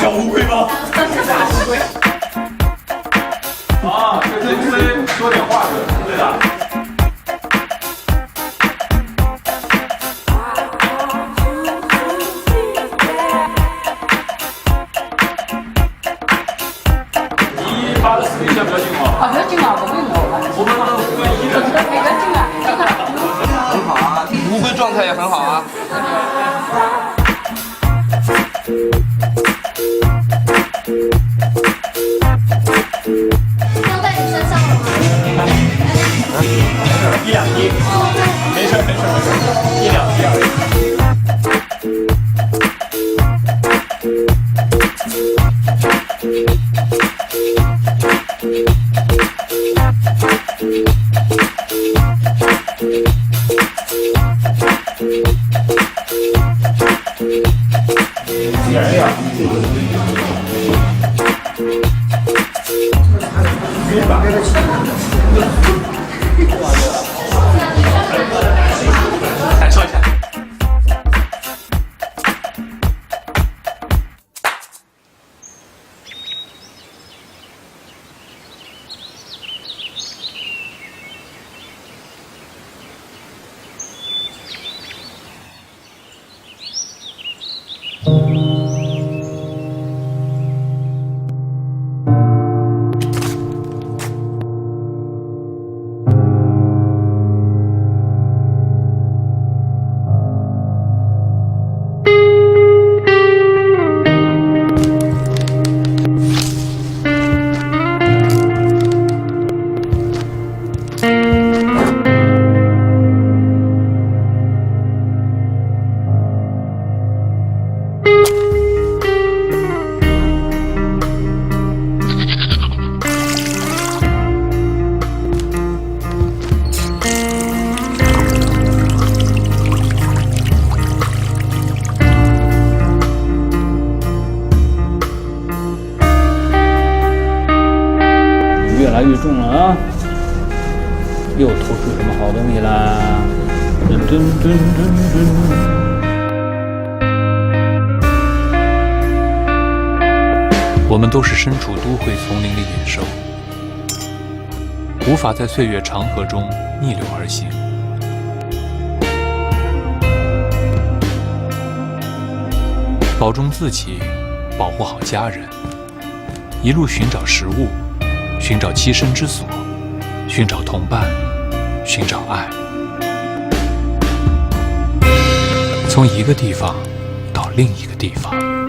小乌龟吗？大乌龟。啊，这乌龟说点话是？对的。你发视频，不？啊，不要紧，我们，一。很好啊。乌龟状态也很好啊。 대박. 中了啊！又偷出什么好东西啦？噔噔噔噔噔。我们都是身处都会丛林的野兽，无法在岁月长河中逆流而行。保重自己，保护好家人，一路寻找食物，寻找栖身之所，寻找同伴，寻找爱。从一个地方到另一个地方。